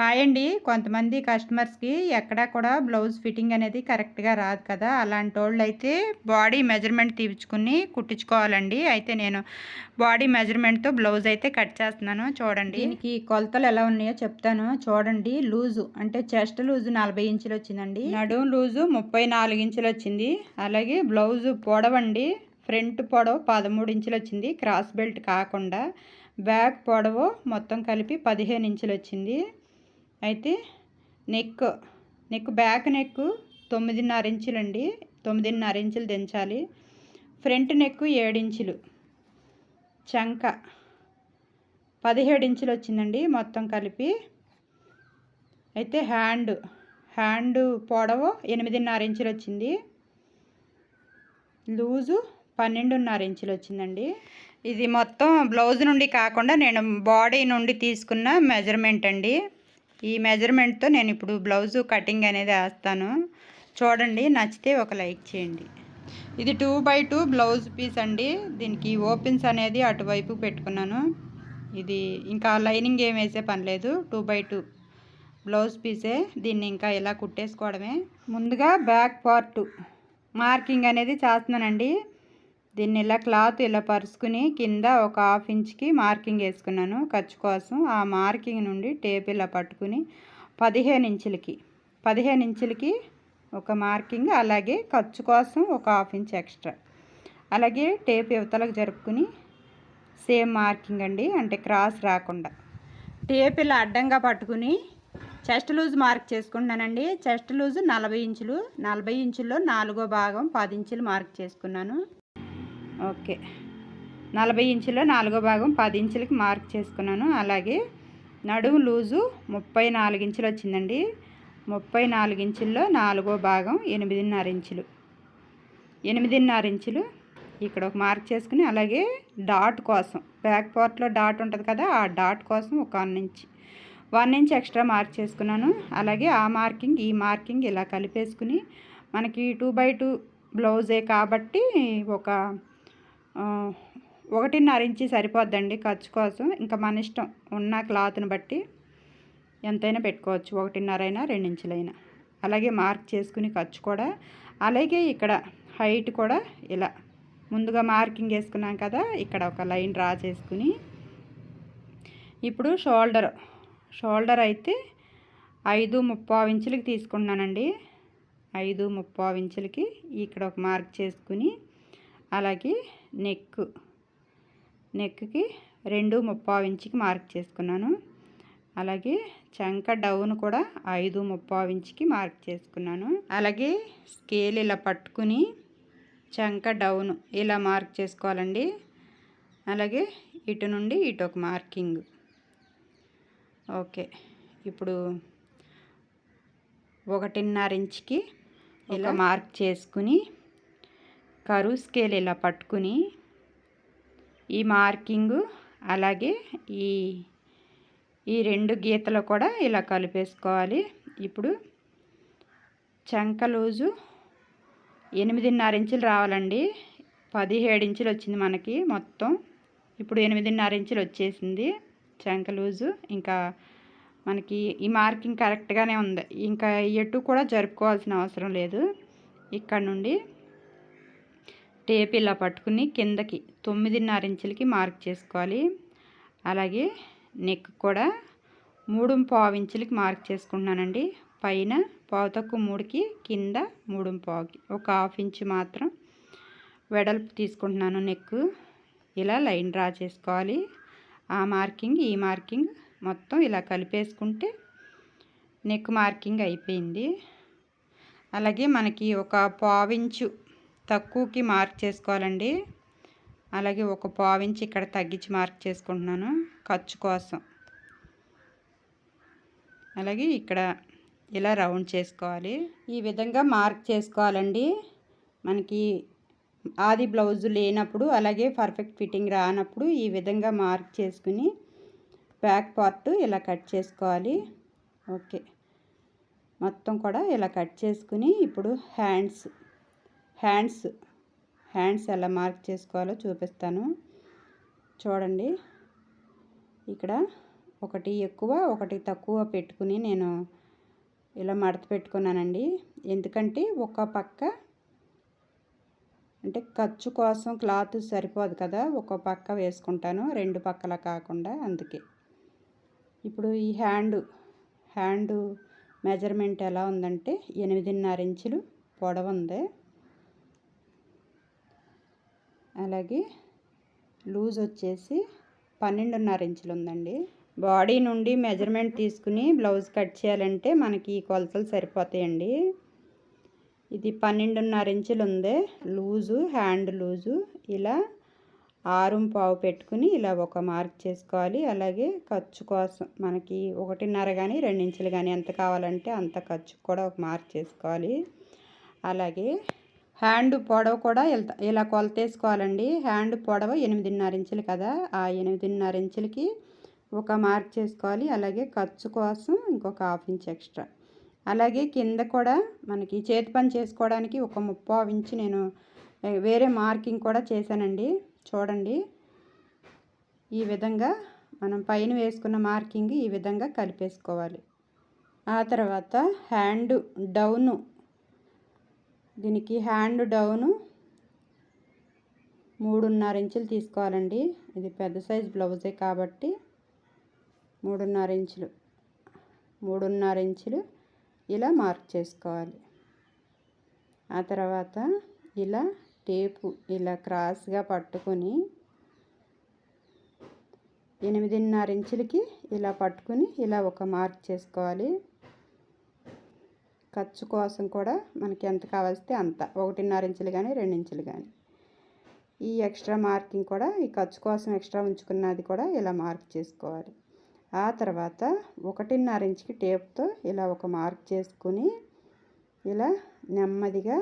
Hi అండి కొంతమంది కస్టమర్స్కి ఎక్కడా కూడా బ్లౌజ్ ఫిట్టింగ్ అనేది కరెక్ట్గా రాదు కదా. అలాంటి వాళ్ళు అయితే బాడీ మెజర్మెంట్ తీపించుకుని కుట్టించుకోవాలండి. అయితే నేను బాడీ మెజర్మెంట్తో బ్లౌజ్ అయితే కట్ చేస్తున్నాను. చూడండి. దీనికి కొలతలు ఎలా ఉన్నాయో చెప్తాను. చూడండి. లూజు అంటే చెస్ట్ లూజు నలభై ఇంచులు వచ్చిందండి. నడుము లూజు ముప్పై నాలుగు ఇంచులు వచ్చింది. అలాగే బ్లౌజు పొడవండి. ఫ్రంట్ పొడవు పదమూడు ఇంచులు వచ్చింది. క్రాస్ బెల్ట్ కాకుండా బ్యాక్ పొడవు మొత్తం కలిపి పదిహేను ఇంచులు వచ్చింది. అయితే నెక్ నెక్ బ్యాక్ నెక్ తొమ్మిదిన్నర ఇంచులండి. తొమ్మిదిన్నర ఇంచులు దించాలి. ఫ్రంట్ నెక్ ఏడించులు చంక పదిహేడు ఇంచులు వచ్చిందండి మొత్తం కలిపి. అయితే హ్యాండ్ హ్యాండ్ పొడవు ఎనిమిదిన్నర ఇంచులు వచ్చింది. లూజు పన్నెండున్నర ఇంచులు వచ్చిందండి. ఇది మొత్తం బ్లౌజ్ నుండి కాకుండా నేను బాడీ నుండి తీసుకున్న మెజర్మెంట్ అండి. ఈ మెజర్మెంట్తో నేను ఇప్పుడు బ్లౌజు కటింగ్ అనేది వేస్తాను. చూడండి నచ్చితే ఒక లైక్ చేయండి. ఇది two by two blouse piece అండి. దీనికి ఓపెన్స్ అనేది అటువైపు పెట్టుకున్నాను. ఇది ఇంకా లైనింగ్ ఏం వేసే పని లేదు. టూ బై టూ బ్లౌజ్ పీసే దీన్ని ఇంకా ఇలా కుట్టేసుకోవడమే. ముందుగా బ్యాక్ పార్ట్ మార్కింగ్ అనేది చేస్తున్నానండి. దీన్ని ఇలా క్లాత్ ఇలా పరుచుకుని కింద ఒక హాఫ్ ఇంచ్కి మార్కింగ్ వేసుకున్నాను ఖర్చు కోసం. ఆ మార్కింగ్ నుండి టేప్ ఇలా పట్టుకుని పదిహేను ఇంచులకి పదిహేను ఇంచులకి ఒక మార్కింగ్ అలాగే ఖర్చు కోసం ఒక హాఫ్ ఇంచ్ ఎక్స్ట్రా. అలాగే టేప్ యువతలకు జరుపుకుని సేమ్ మార్కింగ్ అండి అంటే క్రాస్ రాకుండా. టేప్ ఇలా అడ్డంగా పట్టుకుని చెస్ట్ లూజ్ మార్క్ చేసుకుంటున్నానండి. చెస్ట్ లూజ్ నలభై ఇంచులు నలభై ఇంచుల్లో నాలుగో భాగం పది ఇంచులు మార్క్ చేసుకున్నాను. ఓకే. నలభై ఇంచులో నాలుగో భాగం పది ఇంచులకి మార్క్ చేసుకున్నాను. అలాగే నడుము లూజు ముప్పై నాలుగు ఇంచులు వచ్చిందండి. ముప్పై నాలుగు ఇంచుల్లో నాలుగో భాగం ఎనిమిదిన్నర ఇంచులు. ఎనిమిదిన్నర ఇంచులు ఇక్కడ ఒక మార్క్ చేసుకుని అలాగే డాట్ కోసం బ్యాక్ పార్ట్లో డాట్ ఉంటుంది కదా ఆ డాట్ కోసం ఒక one inch one inch extra mark చేసుకున్నాను. అలాగే ఆ మార్కింగ్ ఈ మార్కింగ్ ఇలా కలిపేసుకుని మనకి టూ బై టూ బ్లౌజే కాబట్టి ఒక ఒకటిన్నర ఇంచి సరిపోద్దండి ఖర్చు కోసం. ఇంకా మన ఇష్టం ఉన్న క్లాత్ని బట్టి ఎంతైనా పెట్టుకోవచ్చు. ఒకటిన్నర అయినా రెండించులైనా. అలాగే మార్క్ చేసుకుని ఖర్చు కూడా. అలాగే ఇక్కడ హైట్ కూడా ఇలా. ముందుగా మార్కింగ్ వేసుకున్నాం కదా ఇక్కడ ఒక లైన్ డ్రా చేసుకుని. ఇప్పుడు షోల్డర్. షోల్డర్ అయితే ఐదు ముప్పావు ఇంచులకి తీసుకుంటున్నానండి. ఐదు ముప్పావు ఇంచులకి ఇక్కడ ఒక మార్క్ చేసుకుని అలాగే నెక్ నెక్కి రెండు ముప్పావు ఇంచుకి మార్క్ చేసుకున్నాను. అలాగే చంక డౌన్ కూడా ఐదు ముప్పావు ఇంచుకి మార్క్ చేసుకున్నాను. అలాగే స్కేల్ ఇలా పట్టుకుని చంక డౌన్ ఇలా మార్క్ చేసుకోవాలండి. అలాగే ఇటు నుండి ఇటు ఒక మార్కింగ్ ఓకే ఇప్పుడు ఒకటిన్నర ఇంచుకి ఇలా మార్క్ చేసుకుని కరువు స్కేల్ ఇలా పట్టుకుని ఈ మార్కింగు అలాగే ఈ ఈ రెండు గీతలు కూడా ఇలా కలిపేసుకోవాలి. ఇప్పుడు చంక లూజు ఎనిమిదిన్నర ఇంచులు రావాలండి. పదిహేడు ఇంచులు వచ్చింది మనకి మొత్తం. ఇప్పుడు ఎనిమిదిన్నర ఇంచులు వచ్చేసింది చంక లూజు. ఇంకా మనకి ఈ మార్కింగ్ కరెక్ట్గానే ఉంది. ఇంకా ఎటు కూడా జరుపుకోవాల్సిన అవసరం లేదు. ఇక్కడ నుండి టేప్ ఇలా పట్టుకుని కిందకి తొమ్మిదిన్నర ఇంచులకి మార్క్ చేసుకోవాలి. అలాగే నెక్ కూడా మూడు పావు ఇంచులకి మార్క్ చేసుకుంటున్నానండి. పైన పావు తక్కువ మూడుకి కింద మూడు పావుకి ఒక హాఫ్ ఇంచు మాత్రం వెడల్పు తీసుకుంటున్నాను నెక్ ఇలా లైన్ డ్రా చేసుకోవాలి. ఆ మార్కింగ్ ఈ మార్కింగ్ మొత్తం ఇలా కలిపేసుకుంటే నెక్ మార్కింగ్ అయిపోయింది. అలాగే మనకి ఒక పావించు తక్కువకి మార్క్ చేసుకోవాలండి. అలాగే ఒక పావించి ఇక్కడ తగ్గించి మార్క్ చేసుకుంటున్నాను ఖర్చు కోసం. అలాగే ఇక్కడ ఇలా రౌండ్ చేసుకోవాలి. ఈ విధంగా మార్క్ చేసుకోవాలండి. మనకి ఆది బ్లౌజ్ లేనప్పుడు అలాగే పర్ఫెక్ట్ ఫిట్టింగ్ రానప్పుడు ఈ విధంగా మార్క్ చేసుకుని బ్యాక్ పార్ట్ ఇలా కట్ చేసుకోవాలి. ఓకే. మొత్తం కూడా ఇలా కట్ చేసుకుని ఇప్పుడు హ్యాండ్స్ హ్యాండ్స్ హ్యాండ్స్ ఎలా మార్క్ చేసుకోవాలో చూపిస్తాను. చూడండి. ఇక్కడ ఒకటి ఎక్కువ ఒకటి తక్కువ పెట్టుకుని నేను ఇలా మడత పెట్టుకున్నానండి. ఎందుకంటే ఒక పక్క అంటే ఖర్చు కోసం క్లాత్ సరిపోదు కదా ఒక పక్క వేసుకుంటాను రెండు పక్కల కాకుండా అందుకే. ఇప్పుడు ఈ హ్యాండ్ హ్యాండ్ మెజర్మెంట్ ఎలా ఉందంటే ఎనిమిదిన్నర ఇంచులు పొడవు ఉంది అలాగే లూజ్ వచ్చేసి పన్నెండున్నర ఇంచులు ఉందండి. బాడీ నుండి మెజర్మెంట్ తీసుకుని బ్లౌజ్ కట్ చేయాలంటే మనకి ఈ కొలతలు సరిపోతాయండి. ఇది పన్నెండున్నర ఇంచులు ఉంది. Loose hand loose. ఇలా ఆరుం పావు పెట్టుకుని ఇలా ఒక మార్క్ చేసుకోవాలి. అలాగే ఖర్చు కోసం మనకి ఒకటిన్నర కానీ రెండు ఇంచులు కానీ ఎంత కావాలంటే అంత ఖర్చు కూడా ఒక మార్క్ చేసుకోవాలి. అలాగే హ్యాండ్ పొడవు కూడా ఇలా కొలతేసుకోవాలండి. హ్యాండ్ పొడవు ఎనిమిదిన్నర ఇంచులు కదా. ఆ ఎనిమిదిన్నర ఇంచులకి ఒక మార్క్ చేసుకోవాలి. అలాగే ఖర్చు కోసం ఇంకొక హాఫ్ ఇంచ్ ఎక్స్ట్రా. అలాగే కింద కూడా మనకి చేతి పని చేసుకోవడానికి ఒక ముప్పావు ఇంచు నేను వేరే మార్కింగ్ కూడా చేశానండి. చూడండి. ఈ విధంగా మనం పైన వేసుకున్న మార్కింగ్ ఈ విధంగా కలిపేసుకోవాలి. ఆ తర్వాత హ్యాండ్ డౌను దీనికి హ్యాండ్ డౌను మూడున్నర ఇంచులు తీసుకోవాలండి. ఇది పెద్ద సైజ్ బ్లౌజే కాబట్టి మూడున్నర ఇంచులు మూడున్నర ఇంచులు ఇలా మార్క్ చేసుకోవాలి. ఆ తర్వాత ఇలా టేపు ఇలా క్రాస్గా పట్టుకొని ఎనిమిదిన్నర ఇంచులకి ఇలా పట్టుకుని ఇలా ఒక మార్క్ చేసుకోవాలి. ఖర్చు కోసం కూడా మనకి ఎంత కావాల్సితే అంత. ఒకటిన్నర ఇంచులు కానీ రెండు ఇంచులు కానీ ఈ ఎక్స్ట్రా మార్కింగ్ కూడా ఈ ఖర్చు కోసం ఎక్స్ట్రా ఉంచుకున్నది కూడా ఇలా మార్క్ చేసుకోవాలి. ఆ తర్వాత ఒకటిన్నర ఇంచుకి టేప్తో ఇలా ఒక మార్క్ చేసుకుని ఇలా నెమ్మదిగా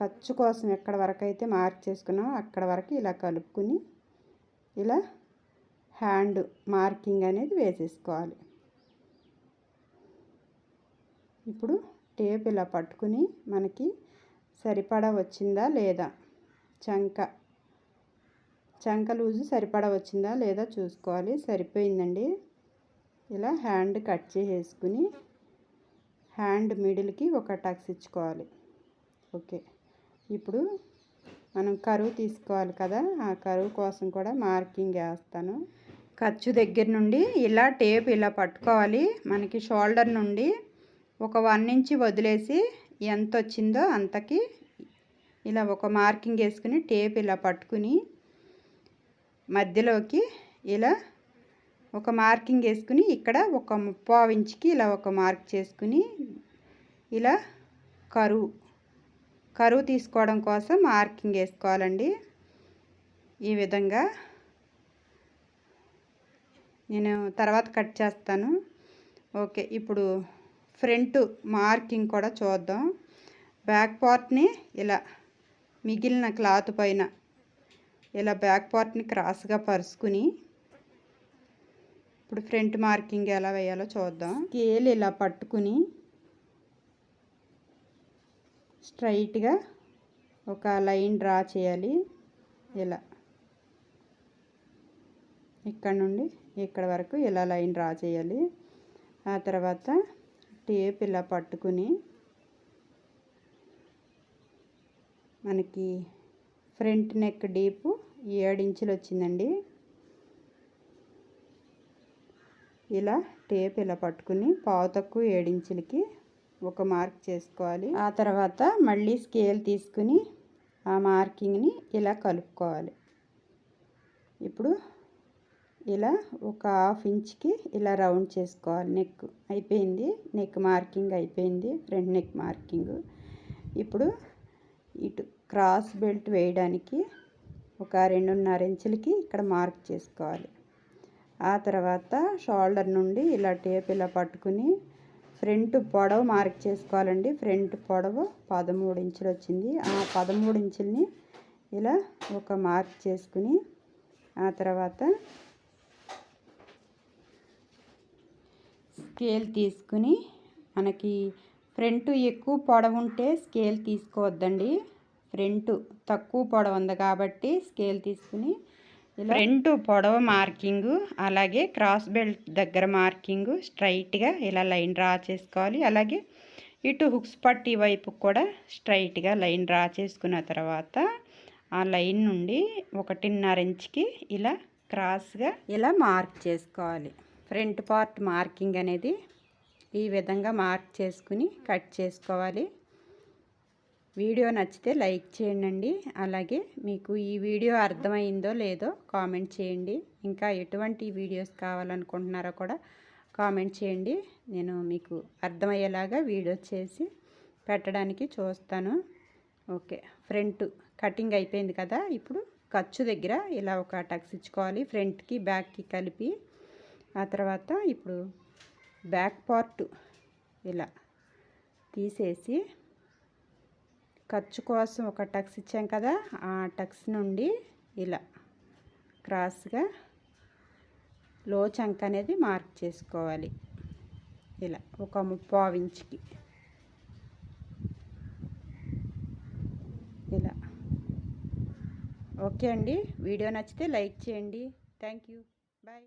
ఖర్చు కోసం ఎక్కడ వరకు అయితే మార్క్ చేసుకున్నామో అక్కడ వరకు ఇలా కలుపుకుని ఇలా హ్యాండ్ మార్కింగ్ అనేది వేసేసుకోవాలి. ఇప్పుడు టేప్ ఇలా పట్టుకుని మనకి సరిపడా వచ్చిందా లేదా? చంక. చంక లూజు సరిపడా వచ్చిందా లేదా చూసుకోవాలి. సరిపోయిందండి. ఇలా హ్యాండ్ కట్ చేసేసుకుని హ్యాండ్ మిడిల్కి ఒక టక్స్ ఇచ్చుకోవాలి. ఓకే. ఇప్పుడు మనం కరువు తీసుకోవాలి కదా. ఆ కరువు కోసం కూడా మార్కింగ్ వేస్తాను. ఖర్చు దగ్గర నుండి ఇలా టేప్ ఇలా పట్టుకోవాలి. మనకి షోల్డర్ నుండి ఒక వన్ ఇంచ్ వదిలేసి ఎంత వచ్చిందో అంతకి ఇలా ఒక మార్కింగ్ వేసుకుని టేప్ ఇలా పట్టుకుని మధ్యలోకి ఇలా ఒక మార్కింగ్ వేసుకుని ఇక్కడ ఒక ముప్పావు ఇంచుకి ఇలా ఒక మార్క్ చేసుకుని ఇలా కరువు కరువు తీసుకోవడం కోసం మార్కింగ్ వేసుకోవాలండి. ఈ విధంగా నేను తర్వాత కట్ చేస్తాను. ఓకే ఇప్పుడు ఫ్రంట్ మార్కింగ్ కూడా చూద్దాం. బ్యాక్ పార్ట్ని ఇలా మిగిలిన క్లాత్ పైన ఇలా బ్యాక్ పార్ట్ని క్రాస్గా పరుచుకుని ఇప్పుడు ఫ్రంట్ మార్కింగ్ ఎలా వేయాలో చూద్దాం. స్కేల్ ఇలా పట్టుకుని స్ట్రైట్గా ఒక లైన్ డ్రా చేయాలి. ఇలా ఇక్కడ నుండి ఇక్కడ వరకు ఇలా లైన్ డ్రా చేయాలి. ఆ తర్వాత టేప్ ఇలా పట్టుకుని మనకి ఫ్రంట్ నెక్ డీపు ఏడు ఇంచులు వచ్చిందండి. ఇలా టేప్ ఇలా పట్టుకుని పావు తక్కువ ఏడించులకి ఒక మార్క్ చేసుకోవాలి. ఆ తర్వాత మళ్ళీ స్కేల్ తీసుకుని ఆ మార్కింగ్ని ఇలా కలుపుకోవాలి. ఇప్పుడు ఇలా ఒక హాఫ్ ఇంచ్కి ఇలా రౌండ్ చేసుకోవాలి నెక్ అయిపోయింది. నెక్ మార్కింగ్ అయిపోయింది. Front neck marking. ఇప్పుడు ఇటు క్రాస్ బెల్ట్ వేయడానికి ఒక రెండున్నర ఇంచులకి ఇక్కడ మార్క్ చేసుకోవాలి. ఆ తర్వాత షోల్డర్ నుండి ఇలా టేప్ ఇలా పట్టుకుని ఫ్రంట్ పొడవు మార్క్ చేసుకోవాలండి. ఫ్రంట్ పొడవు పదమూడు ఇంచులు వచ్చింది. ఆ పదమూడు ఇంచుల్ని ఇలా ఒక మార్క్ చేసుకుని ఆ తర్వాత స్కేల్ తీసుకుని మనకి ఫ్రంట్ ఎక్కువ పొడవు ఉంటే స్కేల్ తీసుకోవద్దండి. ఫ్రంట్ తక్కువ పొడవు ఉంది కాబట్టి స్కేల్ తీసుకుని ఫ్రంట్ పొడవ మార్కింగు అలాగే క్రాస్ బెల్ట్ దగ్గర మార్కింగు స్ట్రైట్గా ఇలా లైన్ డ్రా చేసుకోవాలి. అలాగే ఇటు హుక్స్ పట్టి వైపు కూడా స్ట్రైట్గా లైన్ డ్రా చేసుకున్న తర్వాత ఆ లైన్ నుండి ఒకటిన్నర ఇంచ్కి ఇలా క్రాస్గా ఇలా మార్క్ చేసుకోవాలి. ఫ్రంట్ పార్ట్ మార్కింగ్ అనేది ఈ విధంగా మార్క్ చేసుకుని కట్ చేసుకోవాలి. వీడియో నచ్చితే లైక్ చేయండి. అలాగే మీకు ఈ వీడియో అర్థమైందో లేదో కామెంట్ చేయండి. ఇంకా ఎటువంటి వీడియోస్ కావాలనుకుంటున్నారో కూడా కామెంట్ చేయండి. నేను మీకు అర్థమయ్యేలాగా వీడియో చేసి పెట్టడానికి చూస్తాను. ఓకే ఫ్రంట్ కటింగ్ అయిపోయింది కదా. ఇప్పుడు ఖర్చు దగ్గర ఇలా ఒక టక్స్ ఇచ్చుకోవాలి. ఫ్రంట్కి బ్యాక్కి కలిపి ఆ తర్వాత ఇప్పుడు బ్యాక్ పార్ట్ ఇలా తీసేసి ఖర్చు కోసం ఒక టక్స్ ఇచ్చాం కదా ఆ టక్స్ నుండి ఇలా క్రాస్గా లో చంక్ అనేది మార్క్ చేసుకోవాలి. ఇలా ఒక ముప్పావు ఇంచుకి. ఇలా. ఓకే అండి. వీడియో నచ్చితే లైక్ చేయండి. Thank you. బాయ్.